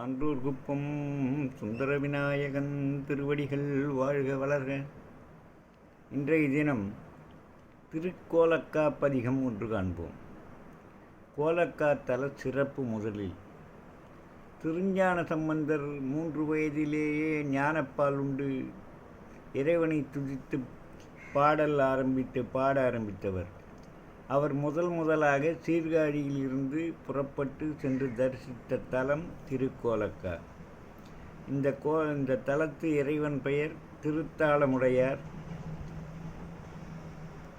சான்றூர் குப்பம் சுந்தர விநாயகன் திருவடிகள் வாழ்க வளர்க. இன்றைய தினம் திருக்கோலக்கா பதிகம் ஒன்று காண்போம். கோலக்கா தல சிறப்பு முதலில். திருஞான சம்பந்தர் மூன்று வயதிலேயே ஞானப்பால் உண்டு. இறைவனை துதித்து பாடல் ஆரம்பித்து பாட ஆரம்பித்தவர். அவர் முதல் முதலாக சீர்காழியிலிருந்து புறப்பட்டு சென்று தரிசித்த தலம் திருக்கோலக்கா. இந்த கோ இந்த தலத்து இறைவன் பெயர் திருத்தாளமுடையார்.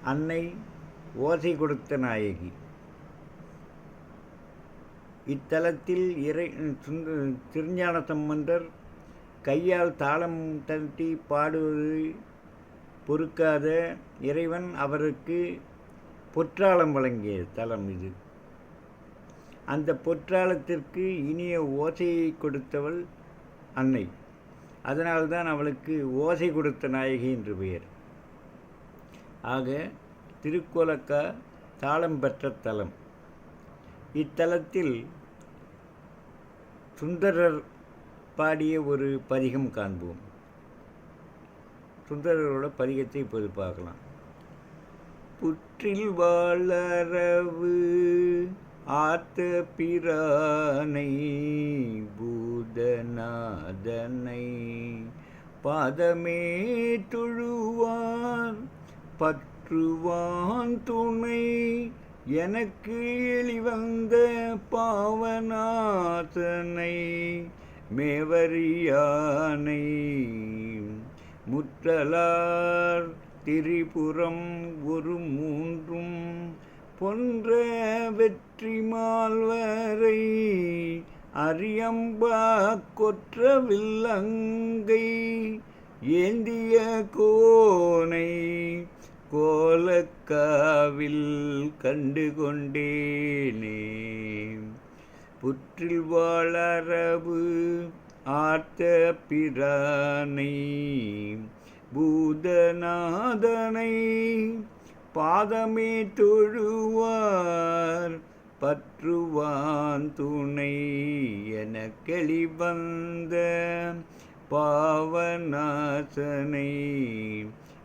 அன்னை ஓசை கொடுத்த நாயகி. இத்தலத்தில் இறை சுந்த திருஞான சம்பந்தர் கையால் தாளம் தட்டி பாடுவது பொறுக்காத இறைவன் அவருக்கு பொற்றாளம் வழங்கிய தலம் இது. அந்த பொற்றாளத்திற்கு இனிய ஓசையை கொடுத்தவள் அன்னை. அதனால்தான் அவளுக்கு ஓசை கொடுத்த நாயகி என்று பெயர். ஆக திருக்கோலக்கா தாளம் பெற்ற தலம். இத்தலத்தில் சுந்தரர் பாடிய ஒரு பதிகம் காண்போம். சுந்தரரோட பதிகத்தை இப்போது பார்க்கலாம். புற்றில் வாழறவு ஆத்த பிரானை பூதநாதனை பாதமே தொழுவான் பற்றுவான் துணை. எனக்கு எளிவந்த பாவநாதனை மேவரியானை முற்றலார் திரிபுரம் ஒரு மூன்றும் பொன்ற வெற்றி மால்வரை அரியம்பா கொற்ற வில்லங்கை ஏந்திய கோனை கோலக்காவில் கண்டு கொண்டேனே புற்றில் வாழறவு ஆர்த்த பிரானை பூதநாதனை பாதமே தொழுவார் பற்றுவான் துணை என கெளிவந்த பாவநாசனை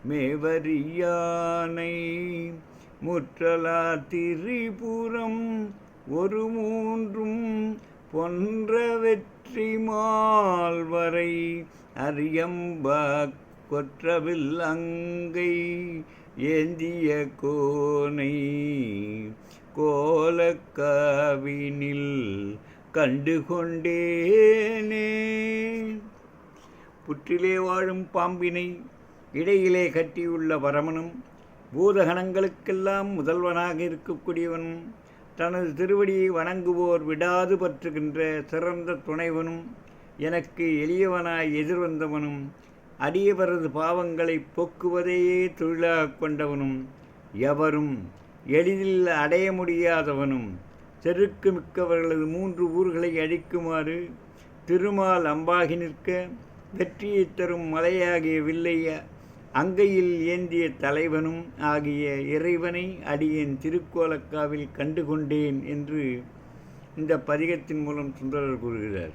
மேவரியானை முற்றலா திரிபுரம் ஒரு மூன்றும் பொன்ற வெற்றி மால்வரை அரியம்பாக் கொற்றவில் அங்கை ஏந்திய கோனை கோலக்காவினில் கண்டு கொண்டேனே புற்றிலே வாழும் பாம்பினை இடையிலே கட்டியுள்ள பரமனும் பூதகணங்களுக்கெல்லாம் முதல்வனாக இருக்கக்கூடியவனும் தனது திருவடியை வணங்குவோர் விடாது பற்றுகின்ற சிறந்த துணைவனும் எனக்கு எளியவனாய் எதிர்வந்தவனும் அடியவரது பாவங்களை போக்குவதையே தொழிலாக கொண்டவனும் எவரும் எளிதில் அடைய முடியாதவனும் செருக்கு மிக்கவர்களது மூன்று ஊர்களை அழிக்குமாறு திருமால் அம்பாகி நிற்க வெற்றியை தரும் மலையாகிய வில்லைய அங்கையில் ஏந்திய தலைவனும் ஆகிய இறைவனை அடியேன் திருக்கோலக்காவில் கண்டுகொண்டேன் என்று இந்த பதிகத்தின் மூலம் சுந்தரர் கூறுகிறார்.